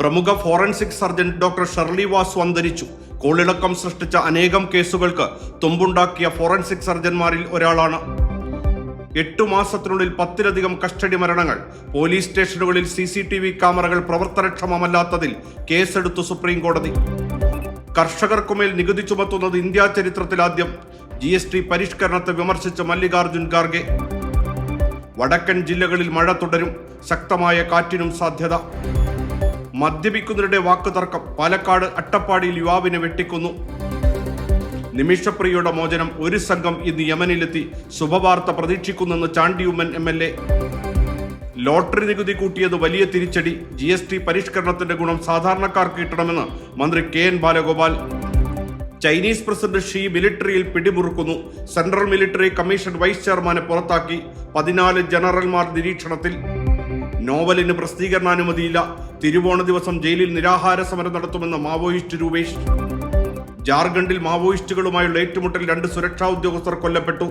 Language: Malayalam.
പ്രമുഖ forensic surgeon doctor Shirley Vasu അന്തരിച്ചു കോളിളക്കം സൃഷ്ടിച്ച അനേകം കേസുകൾക്ക് തുമ്പുണ്ടാക്കിയ ഫോറൻസിക് സർജന്മാരിൽ ഒരാളാണ്. എട്ടു മാസത്തിനുള്ളിൽ പത്തിലധികം കസ്റ്റഡി മരണങ്ങൾ. പോലീസ് സ്റ്റേഷനുകളിൽ സി സി ടി വി ക്യാമറകൾ പ്രവർത്തനക്ഷമമല്ലാത്തതിൽ കേസെടുത്തു സുപ്രീം കോടതി കർഷകർക്കുമേൽ നികുതി ചുമത്തുന്നത് ഇന്ത്യാ ചരിത്രത്തിലാദ്യം. ജി എസ് ടി പരിഷ്കരണത്തെ വിമർശിച്ച മല്ലികാർജുൻ ഖാർഗെ. വടക്കൻ ജില്ലകളിൽ മഴ തുടരും. ശക്തമായ കാറ്റിനും സാധ്യത. മദ്യപിക്കുന്നതിനിടെ വാക്കുതർക്കം പാലക്കാട് അട്ടപ്പാടിയിൽ യുവാവിനെ വെട്ടിക്കൊന്നു. നിമിഷപ്രിയയുടെ മോചനം ഒരു സംഘം ഇന്ന് യമനിലെത്തി ശുഭവാർത്ത പ്രതീക്ഷിക്കുന്നെന്ന് Chandy Oommen M L A. Lottery നികുതി കൂട്ടിയത് വലിയ തിരിച്ചടി. ജി എസ് ടി പരിഷ്കരണത്തിന്റെ ഗുണം സാധാരണക്കാർക്ക് കിട്ടണമെന്ന് മന്ത്രി K N Balagopal. Chinese president Xi മിലിറ്ററിയിൽ പിടിമുറുക്കുന്നു. സെൻട്രൽ മിലിറ്ററി കമ്മീഷൻ വൈസ് ചെയർമാനെ പുറത്താക്കി. പതിനാല് ജനറൽമാർ നിരീക്ഷണത്തിൽ. നോവലിന് പ്രസിദ്ധീകരണാനുമതിയില്ല. തിരുവോണ ദിവസം ജയിലിൽ നിരാഹാര സമരം നടത്തുമെന്ന് മാവോയിസ്റ്റ് രൂപേഷ് ജാർഖണ്ഡിൽ മാവോയിസ്റ്റുകളുമായുള്ള ഏറ്റുമുട്ടൽ രണ്ട് സുരക്ഷാ ഉദ്യോഗസ്ഥർ കൊല്ലപ്പെട്ടു.